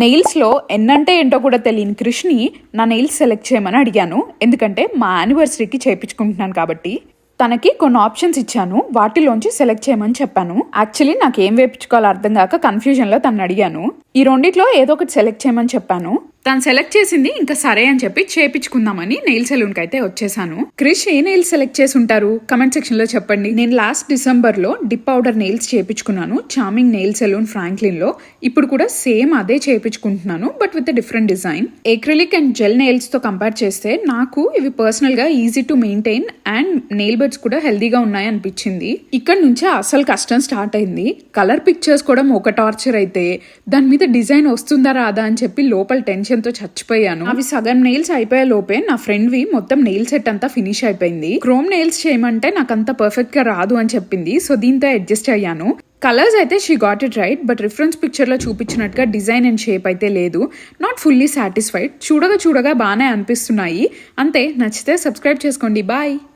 నెయిల్స్లో ఎన్నంటే ఏంటో కూడా తెలియని కృష్ణి నా నెయిల్స్ సెలెక్ట్ చేయమని అడిగాను. ఎందుకంటే మా యానివర్సరీకి చేయించుకుంటున్నాను కాబట్టి తనకి కొన్ని ఆప్షన్స్ ఇచ్చాను. వాటిలోంచి సెలెక్ట్ చేయమని చెప్పాను. యాక్చువల్లీ నాకు ఏం వేయించుకోవాలో అర్థం కాక కన్ఫ్యూజన్లో తను అడిగాను. ఈ రెండిట్లో ఏదో ఒకటి సెలెక్ట్ చేయమని చెప్పాను. తను సెలెక్ట్ చేసింది ఇంకా సరే అని చెప్పి చేపించుకుందామని నెయిల్ సెలూన్కి అయితే వచ్చేసాను. క్రిష్ ఏ నెయిల్ సెలెక్ట్ చేసి ఉంటారు? కమెంట్ సెక్షన్లో చెప్పండి. నేను లాస్ట్ డిసెంబర్లో డిప్ పౌడర్ నెయిల్స్ చేపించుకున్నాను. చామింగ్ నెయిల్ సెలూన్ ఫ్రాంక్లిన్లో. ఇప్పుడు కూడా సేమ్ అదే చేపించుకుంటున్నాను but with different design. Acrylic and gel నెయిల్స్తో compare చేస్తే నాకు ఇవి పర్సనల్గా easy to maintain and nail beds కూడా హెల్దీగా ఉన్నాయి అనిపించింది. ఇక్కడ నుంచే అసలు కష్టం స్టార్ట్ అయింది. కలర్ పిక్చర్స్ కూడా ఒక టార్చర్ అయితే దాని మీద డిజైన్ వస్తుందా రాదా అని చెప్పి లోపల టెన్షన్ టెన్షన్తో చచ్చిపోయాను. అవి సగం నెయిల్స్ అయిపోయే లోపే నా ఫ్రెండ్ వి మొత్తం నెయిల్ సెట్ అంతా ఫినిష్ అయిపోయింది. క్రోమ్ నెయిల్స్ చేయమంటే నాకు అంత పర్ఫెక్ట్గా రాదు అని చెప్పింది. సో దీంతో అడ్జస్ట్ అయ్యాను. కలర్స్ అయితే she got it right but reference పిక్చర్లో చూపించినట్టుగా డిజైన్ అండ్ షేప్ అయితే లేదు. నాట్ ఫుల్లీ సాటిస్ఫైడ్ చూడగా చూడగా బాగానే అనిపిస్తున్నాయి. అంతే నచ్చితే సబ్స్క్రైబ్ చేసుకోండి. బాయ్